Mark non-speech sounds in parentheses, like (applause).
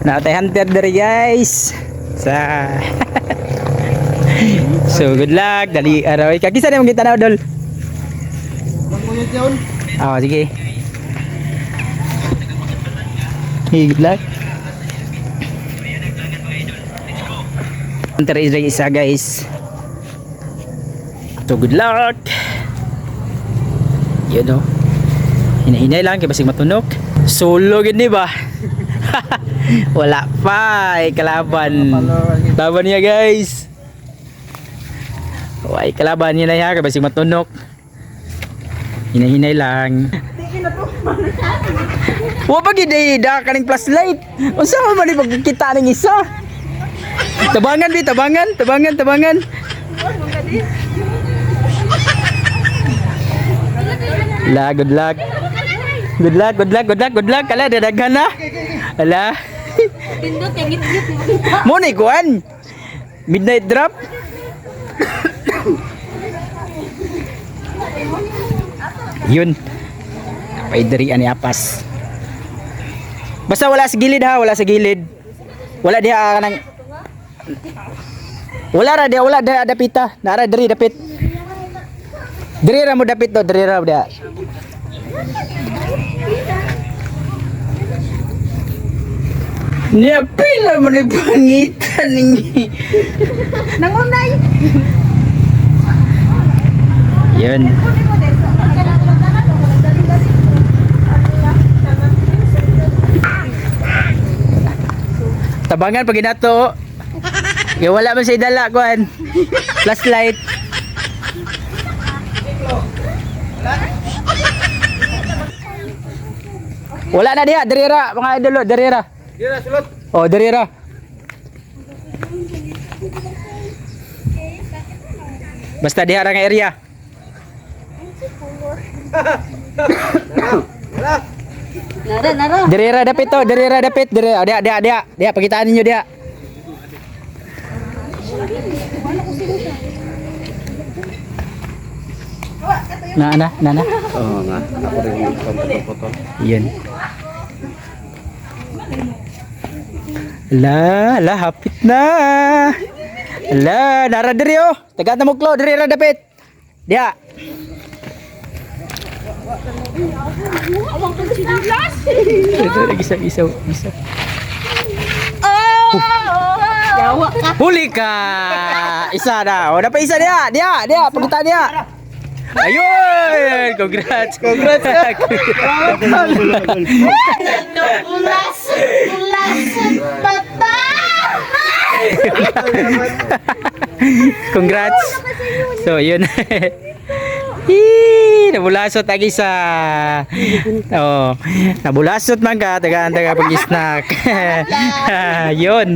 Natay hunter diri guys. Sa (laughs) So good luck. Dali araw. Sa mong kita na dol. Ah, sige. Hey, good luck. Hunter is isa guys. So good luck. Yun o. Hinahinay lang kay basig matunok. Solo gini ba? (laughs) Wala pa ay kalaban. Kalaban niya guys. Ay kalaban niya na ya kay basig matunok. Hinahinay lang. Wa pa gid da kaning flashlight. Unsa man man pagkita ning isa? Tabangan bi, tabangan, tabangan, tabangan. La, good luck. Good luck, good luck, good luck, good luck. Kala dadaghan na. Ala. Pindot yung ngit-ngit mo. Mo ni kuan. Midnight drop. Yun. Napay diri ani apas. Basta wala sa gilid ha, wala sa gilid. Wala diha ah, kanang Wala ra diha, wala diha dapita. Nara diri dapit. Diri ra mo dapit to, diri ra diha. Niya pila mo ni pangitan ninyi. Nangunay. Yun. Tabangan pag inato. Kaya wala man siya dala kuan. Flashlight. Wala na diha, derira, mga idolo, derira. Dira, sulot. Oh, derira. Basta diha ra nga area. Nara, nara. Derira dapit to, derira dapit, derira. Dia, dia, dia, dia, pakitaan ninyo dia. Na, na, na, na. Oo nga. Ako rin yung pagpapotol. Yan. La, la, hapit na. La, nara diri oh. Taga na mo klo, diri ra dapit. Dia. Awang. Ito, isa, isa, isa. Yawa ka. Huli ka! Isa na. O, dapat isa dia. Dia, dia. Pagitaan dia. Ayun! Congrats! Congrats! (laughs) Ulas. Ulas. (laughs) Congrats! So, yun. (laughs) Hii, nabulasot ang isa. Oh, nabulasot man ka, taga taga pag-snack. (laughs) yun.